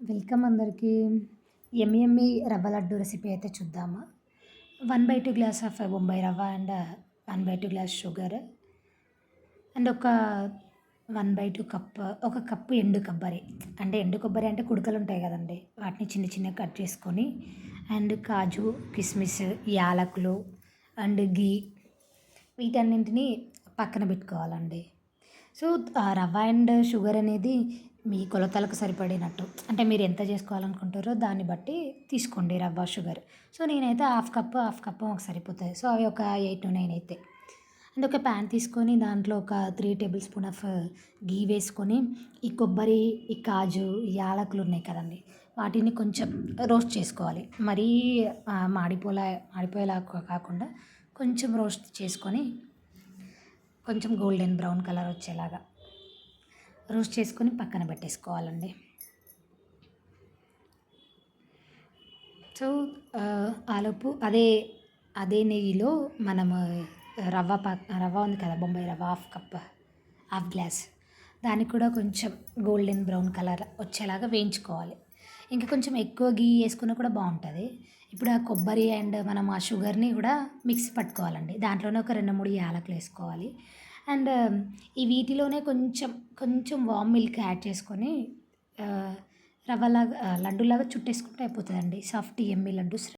Welcome అందరికీ. ఎమ్మి ఎమ్మి రవ్వ laddu recipe అయితే చూద్దాము? One by two glass of Bombay rava and one by two glass sugar. And ఒక one by two cup ఒక cup ఎండు కొబ్బరి. అంటే ఎండు కొబ్బరి అంటే కుడకలు ఉంటాయి కదండి వాటిని చిన్న చిన్నగా కట్ చేసుకొని అండ్ కాజు కిస్మిస్ యాలకులు అండ్ గీ వీటన్నింటిని పక్కన పెట్టుకోవాలండి. సో రవ్వ అండ్ షుగర్ అనేది మీ కొలతలకు సరిపడినట్టు. అంటే మీరు ఎంత చేసుకోవాలనుకుంటారో దాన్ని బట్టి తీసుకోండి రవ్వ షుగర్. సో నేనైతే హాఫ్ కప్ హాఫ్ కప్ మాకు సరిపోతాయి. సో అవి ఒక ఎయిట్ టు నైన్ అయితే. అండ్ ఒక ప్యాన్ తీసుకొని దాంట్లో ఒక త్రీ టేబుల్ స్పూన్ ఆఫ్ గీ వేసుకొని ఈ కొబ్బరి ఈ కాజు ఈ యాలకులు ఉన్నాయి కదండి వాటిని కొంచెం రోస్ట్ చేసుకోవాలి. మరీ మాడిపోలా మాడిపోయేలా కాకుండా కొంచెం రోస్ట్ చేసుకొని కొంచెం గోల్డెన్ బ్రౌన్ కలర్ వచ్చేలాగా రోస్ట్ చేసుకొని పక్కన పెట్టేసుకోవాలండి. సో ఆలోపు అదే అదే నెయ్యిలో మనము రవ్వ పా రవ్వ ఉంది కదా బొంబాయి రవ్వ హాఫ్ కప్ హాఫ్ గ్లాస్. దానికి కూడా కొంచెం గోల్డెన్ బ్రౌన్ కలర్ వచ్చేలాగా వేయించుకోవాలి. ఇంకా కొంచెం ఎక్కువ గీ వేసుకున్నా కూడా బాగుంటుంది. ఇప్పుడు ఆ కొబ్బరి అండ్ మనం ఆ షుగర్ని కూడా మిక్సీ పట్టుకోవాలండి. దాంట్లోనే ఒక రెండు మూడు యాలకులు వేసుకోవాలి. అండ్ um, ఈ వీటిలోనే కొంచెం కొంచెం వామ్ మిల్క్ యాడ్ చేసుకొని రవ్వలాగా లడ్డులాగా చుట్టేసుకుంటే అయిపోతుందండి. సాఫ్ట్ ఎమ్మి లడ్డు